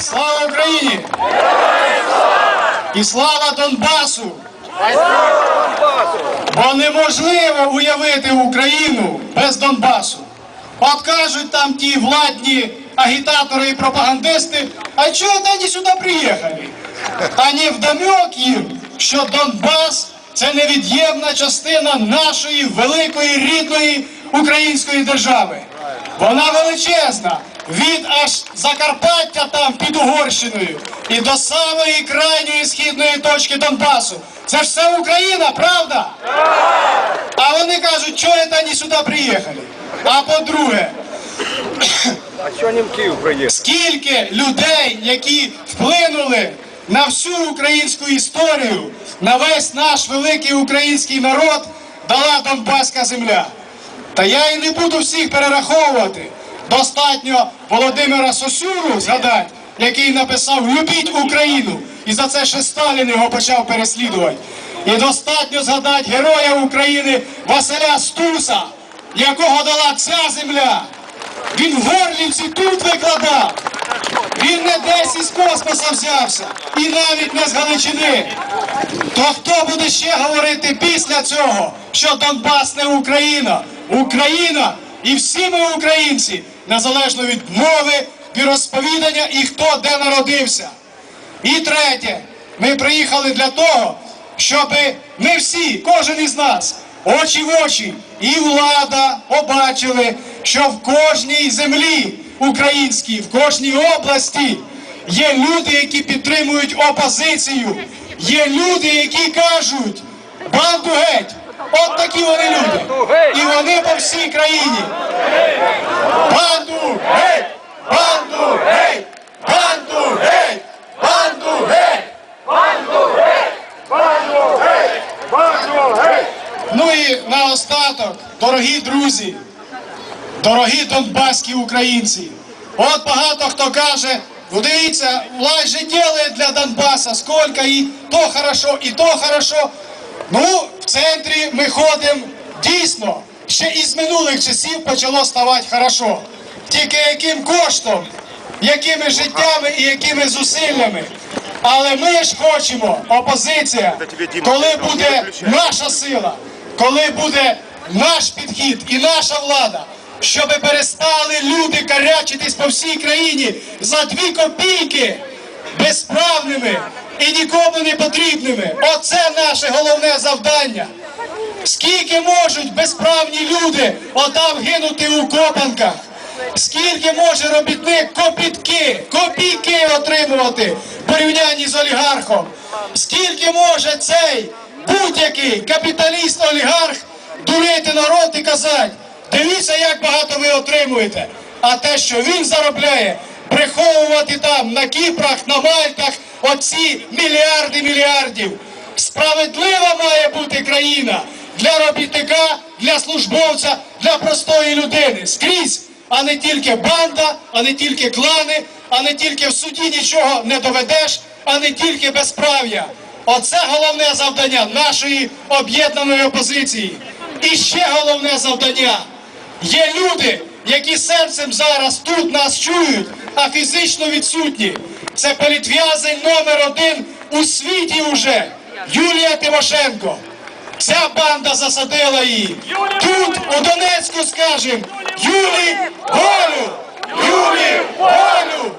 Слава Україні! І слава Донбасу! Бо неможливо уявити Україну без Донбасу. От кажуть там ті владні агітатори і пропагандисти, а чого вони сюди приїхали? А не вдомьок їм, що Донбас це невід'ємна частина нашої великої рідної української держави. Вона величезна, від аж Закарпаття там під Угорщиною і до самої крайньої східної точки Донбасу. Це ж все Україна, правда? А вони кажуть, чого це вони сюди приїхали? А по-друге, А що вони приїхали? скільки людей, які вплинули на всю українську історію, на весь наш великий український народ, дала Донбаська земля. Та я і не буду всіх перераховувати. Достатньо Володимира Сосюру згадати, який написав Любіть Україну, і за це ще Сталін його почав переслідувати. І достатньо згадати героя України Василя Стуса, якого дала ця земля. Він в Горлівці тут викладав. Він не десь із космоса взявся і навіть не з Галичини. То хто буде ще говорити після цього, що Донбас не Україна? Україна і всі ми українці, незалежно від мови, віросповідання і хто де народився. І третє, ми приїхали для того, щоб ми всі, кожен із нас, очі в очі, і влада побачили, що в кожній землі українській, в кожній області є люди, які підтримують опозицію, є люди, які кажуть банду геть. От такі вони люди. І вони по всій країні. Банду геть! Банду геть! Банду геть! Банду геть! Ну і наостаток, дорогі друзі, дорогі донбаські українці. От багато хто каже, ну дивіться, власть же делает для Донбаса, сколько і то хорошо, і то хорошо. Ну, в центрі ми ходимо дійсно, ще із минулих часів почало ставати хорошо. Тільки яким коштом, якими життями і якими зусиллями. Але ми ж хочемо, опозиція, коли буде наша сила, коли буде наш підхід і наша влада, щоб перестали люди карячитись по всій країні за дві копійки безправними і нікому не потрібними. Оце наше головне завдання. Скільки можуть безправні люди отам гинути у копанках? Скільки може робітник копітки, копійки отримувати в порівнянні з олігархом? Скільки може цей будь-який капіталіст-олігарх дурити народ і казати, дивіться, як багато ви отримуєте. А те, що він заробляє, приховувати там на Кіпрох, на Мальтах оці мільярди мільярдів. Справедлива має бути країна для робітника, для службовця, для простої людини. Скрізь, а не тільки банда, а не тільки клани, а не тільки в суді нічого не доведеш, а не тільки безправ'я. Оце головне завдання нашої об'єднаної опозиції. І ще головне завдання. Є люди, які серцем зараз тут нас чують, а фізично відсутні. Це політв'язень номер один у світі уже Юлія Тимошенко. Ця банда засадила її. Тут, у Донецьку, скажем, Юлі волю! Юлі волю!